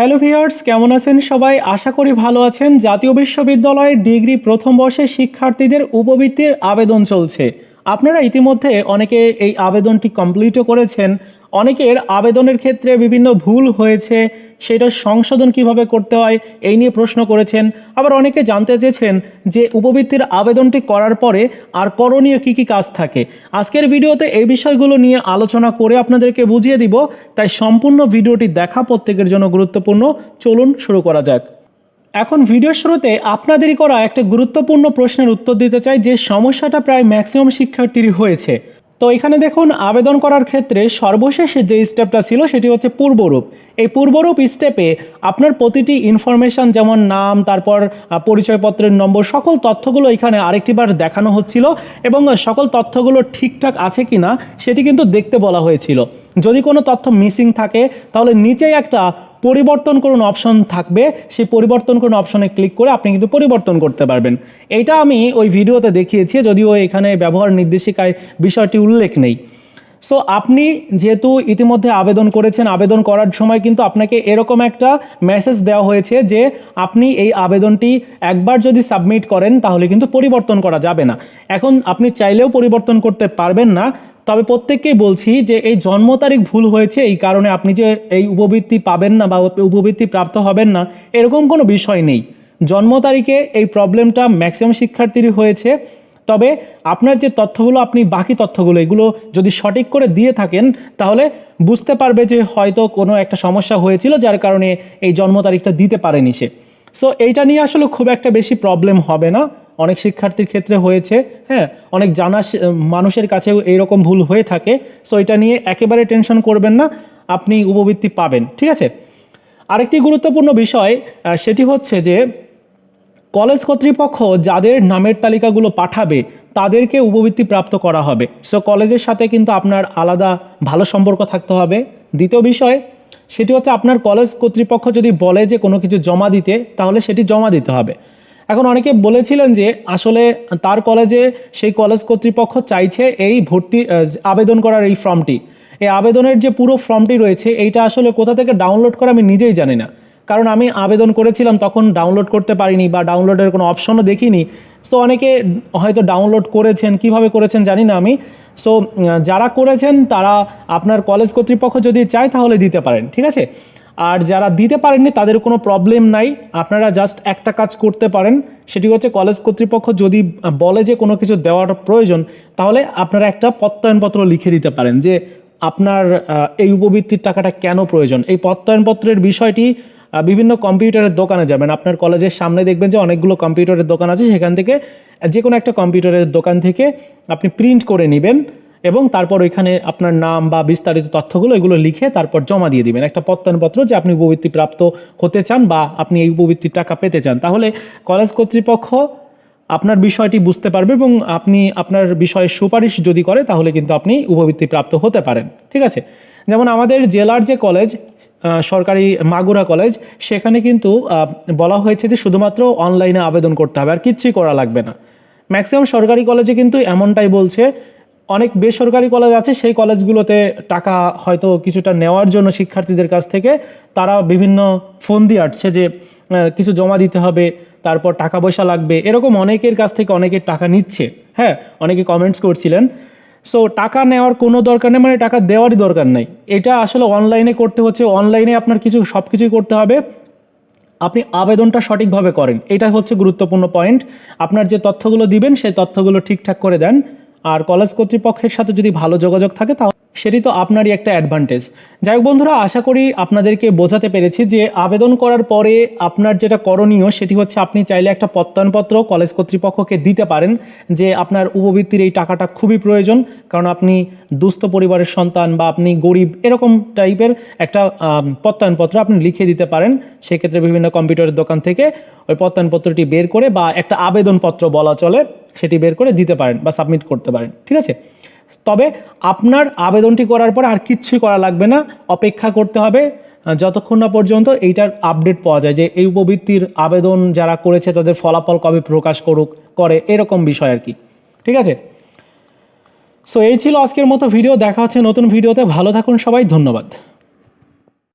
Hello viewers কেমন আছেন সবাই? আশা করি ভালো আছেন। জাতীয় বিশ্ববিদ্যালয়ের ডিগ্রি প্রথম বর্ষের শিক্ষার্থীদের উপবৃত্তির আবেদন চলছে। আপনারা ইতিমধ্যে অনেকে এই আবেদনটি কমপ্লিটও করেছেন। অনেকের আবেদনের ক্ষেত্রে বিভিন্ন ভুল হয়েছে, সেটা সংশোধন কীভাবে করতে হয়, এই নিয়ে প্রশ্ন করেছেন। আবার অনেকে জানতে চেয়েছেন যে উপবৃত্তির আবেদনটি করার পরে আর করণীয় কী কী কাজ থাকে। আজকের ভিডিওতে এই বিষয়গুলো নিয়ে আলোচনা করে আপনাদেরকে বুঝিয়ে দিব, তাই সম্পূর্ণ ভিডিওটি দেখা প্রত্যেকের জন্য গুরুত্বপূর্ণ। চলুন শুরু করা যাক। এখন ভিডিওর শুরুতে আপনাদেরই করা একটা গুরুত্বপূর্ণ প্রশ্নের উত্তর দিতে চাই, যে সমস্যাটা প্রায় ম্যাক্সিমাম শিক্ষার্থীর হয়েছে। তো এখানে দেখুন, আবেদন করার ক্ষেত্রে সর্বশেষ যে স্টেপটা ছিল সেটি হচ্ছে পূর্বরূপ। এই পূর্বরূপ স্টেপে আপনার প্রতিটি ইনফরমেশন যেমন নাম, তারপর পরিচয়পত্রের নম্বর, সকল তথ্যগুলো এখানে আরেকটিবার দেখানো হচ্ছিল এবং সকল তথ্যগুলো ঠিকঠাক আছে কি না সেটি কিন্তু দেখতে বলা হয়েছিল। যদি কোনো তথ্য মিসিং থাকে, তাহলে নিচেই একটা পরিবর্তন করুন অপশন থাকবে, সেই পরিবর্তন করুন অপশনে ক্লিক করে আপনি কিন্তু পরিবর্তন করতে পারবেন। এটা আমি ওই ভিডিওতে দেখিয়েছি, যদিও এখানে ব্যবহার নির্দেশিকায় বিষয়টি উল্লেখ নেই। সো আপনি যেহেতু ইতিমধ্যে আবেদন করেছেন, আবেদন করার সময় কিন্তু আপনাকে এরকম একটা মেসেজ দেওয়া হয়েছে যে আপনি এই আবেদনটি একবার যদি সাবমিট করেন, তাহলে কিন্তু পরিবর্তন করা যাবে না। এখন আপনি চাইলেও পরিবর্তন করতে পারবেন না। তবে প্রত্যেককেই বলছি যে এই জন্ম তারিখ ভুল হয়েছে, এই কারণে আপনি যে এই উপবৃত্তি পাবেন না বা উপবৃত্তি প্রাপ্ত হবেন না, এরকম কোনো বিষয় নেই। জন্ম তারিখে এই প্রবলেমটা ম্যাক্সিমাম শিক্ষার্থীরই হয়েছে। তবে আপনার যে তথ্যগুলো, আপনি বাকি তথ্যগুলো, এগুলো যদি সঠিক করে দিয়ে থাকেন, তাহলে বুঝতে পারবে যে হয়তো কোনো একটা সমস্যা হয়েছিল, যার কারণে এই জন্ম তারিখটা দিতে পারেনি সে। সো এইটা নিয়ে আসলে খুব একটা বেশি প্রবলেম হবে না। অনেক শিক্ষার্থীর ক্ষেত্রে হয়েছে হ্যাঁ? অনেক জানা মানুষের কাছেও এইরকম ভুল হয়ে থাকে। সো এটা নিয়ে একেবারে টেনশন করবেন না, আপনি উপবৃত্তি পাবেন। ঠিক আছে? আরেকটি গুরুত্বপূর্ণ বিষয় সেটি হচ্ছে যে কলেজ কর্তৃপক্ষ যাদের নামের তালিকাগুলো পাঠাবে, তাদেরকে উপবৃত্তি প্রাপ্ত করা হবে। সো কলেজের সাথে কিন্তু আপনার আলাদা ভালো সম্পর্ক থাকতে হবে। দ্বিতীয় বিষয়, সেটি হচ্ছে আপনার কলেজ কর্তৃপক্ষ যদি বলে যে কোনো কিছু জমা দিতে, তাহলে সেটি জমা দিতে হবে। এখন অনেকে বলেছিলেন যে আসলে তার কলেজে সেই কলেজ কর্তৃপক্ষ চাইছে এই ভর্তি আবেদন করার এই ফর্মটি। এই আবেদনের যে পুরো ফর্মটি রয়েছে, এইটা আসলে কোথা থেকে ডাউনলোড করা আমি নিজেই জানি না। কারণ আমি আবেদন করেছিলাম, তখন ডাউনলোড করতে পারিনি বা ডাউনলোডের কোনো অপশনও দেখিনি। সো অনেকে হয়তো ডাউনলোড করেছেন, কীভাবে করেছেন জানি না আমি। সো যারা করেছেন, তারা আপনার কলেজ কর্তৃপক্ষ যদি চায়, তাহলে দিতে পারেন, ঠিক আছে? আর যারা দিতে পারেননি, তাদের কোনো প্রবলেম নাই। আপনারা জাস্ট একটা কাজ করতে পারেন, সেটি হচ্ছে কলেজ কর্তৃপক্ষ যদি বলে যে কোনো কিছু দেওয়ার প্রয়োজন, তাহলে আপনারা একটা প্রত্যয়নপত্র লিখে দিতে পারেন যে, আপনার এই উপবৃত্তির টাকাটা কেন প্রয়োজন? এই প্রত্যয়নপত্রের বিষয়টি বিভিন্ন কম্পিউটারের দোকানে যাবেন। আপনার কলেজের সামনে দেখবেন যে অনেকগুলো কম্পিউটারের দোকান আছে, সেখান থেকে যে কোনো একটা কম্পিউটারের দোকান থেকে আপনি প্রিন্ট করে নেবেন এবং তারপর ওইখানে আপনার নাম বা বিস্তারিত তথ্যগুলো এগুলো লিখে তারপর জমা দিয়ে দিবেন। একটা প্রত্যয়নপত্র যে আপনি উপবৃত্তি প্রাপ্ত হতে চান বা আপনি এই উপবৃত্তির টাকা পেতে চান। তাহলে কলেজ কর্তৃপক্ষ আপনার বিষয়টি বুঝতে পারবে এবং আপনি আপনার বিষয়ে সুপারিশ যদি করে, তাহলে কিন্তু আপনি উপবৃত্তি প্রাপ্ত হতে পারেন। ঠিক আছে? যেমন আমাদের জেলার যে কলেজ সরকারি মাগুরা কলেজ, সেখানে কিন্তু বলা হয়েছে যে শুধুমাত্র অনলাইনে আবেদন করতে হবে, আর কিচ্ছুই করা লাগবে না। ম্যাক্সিমাম সরকারি কলেজে কিন্তু এমনটাই বলছে, অনেক বেসরকারি কলেজ আছে, সেই কলেজগুলোতে টাকা হয়তো কিছুটা নেওয়ার জন্য শিক্ষার্থীদের কাছ থেকে, তারা বিভিন্ন ফোন দিয়ে আসছে যে কিছু জমা দিতে হবে, তারপর টাকা পয়সা লাগবে, এরকম অনেকের কাছ থেকে অনেকের টাকা নিচ্ছে হ্যাঁ অনেকে কমেন্টস করছিলেন। সো টাকা নেওয়ার কোনো দরকার নেই মানে টাকা দেওয়ারই দরকার নেই। এটা আসলে অনলাইনে করতে হচ্ছে অনলাইনে আপনার কিছু সব কিছুই করতে হবে। আপনি আবেদনটা সঠিকভাবে করেন এটা হচ্ছে গুরুত্বপূর্ণ পয়েন্ট আপনার যে তথ্যগুলো দিবেন, সেই তথ্যগুলো ঠিকঠাক করে দেন। আর কলেজ কর্তৃপক্ষের সাথে যদি ভালো যোগাযোগ থাকে, তাহলে সেটি তো আপনারই একটা অ্যাডভান্টেজ যাই হোক বন্ধুরা, আশা করি আপনাদেরকে বোঝাতে পেরেছি যে আবেদন করার পরে আপনার যেটা করণীয় সেটি হচ্ছে আপনি চাইলে একটা প্রত্যয়নপত্র কলেজ কর্তৃপক্ষকে দিতে পারেন যে আপনার উপবৃত্তির এই টাকাটা খুবই প্রয়োজন। কারণ আপনি দুস্থ পরিবারের সন্তান বা আপনি গরিব এরকম টাইপের একটা প্রত্যয়নপত্র আপনি লিখে দিতে পারেন। সেক্ষেত্রে বিভিন্ন কম্পিউটারের দোকান থেকে ওই প্রত্যয়নপত্রটি বের করে বা একটা আবেদনপত্র বলা চলে সেটি বের করে দিতে পারেন বা সাবমিট করতে পারেন। ঠিক আছে? তবে আপনার আবেদনটি করার পর আর কিচ্ছুই করা লাগবে না, অপেক্ষা করতে হবে যতক্ষণ না পর্যন্ত এইটার আপডেট পাওয়া যায় যে এই উপবৃত্তির আবেদন যারা করেছে তাদের ফলাফল কবে প্রকাশ করুক, করে, এরকম বিষয় আর কি। ঠিক আছে? সো এই ছিল আজকের মতো ভিডিও দেখা হচ্ছে নতুন ভিডিওতে ভালো থাকুন সবাই, ধন্যবাদ।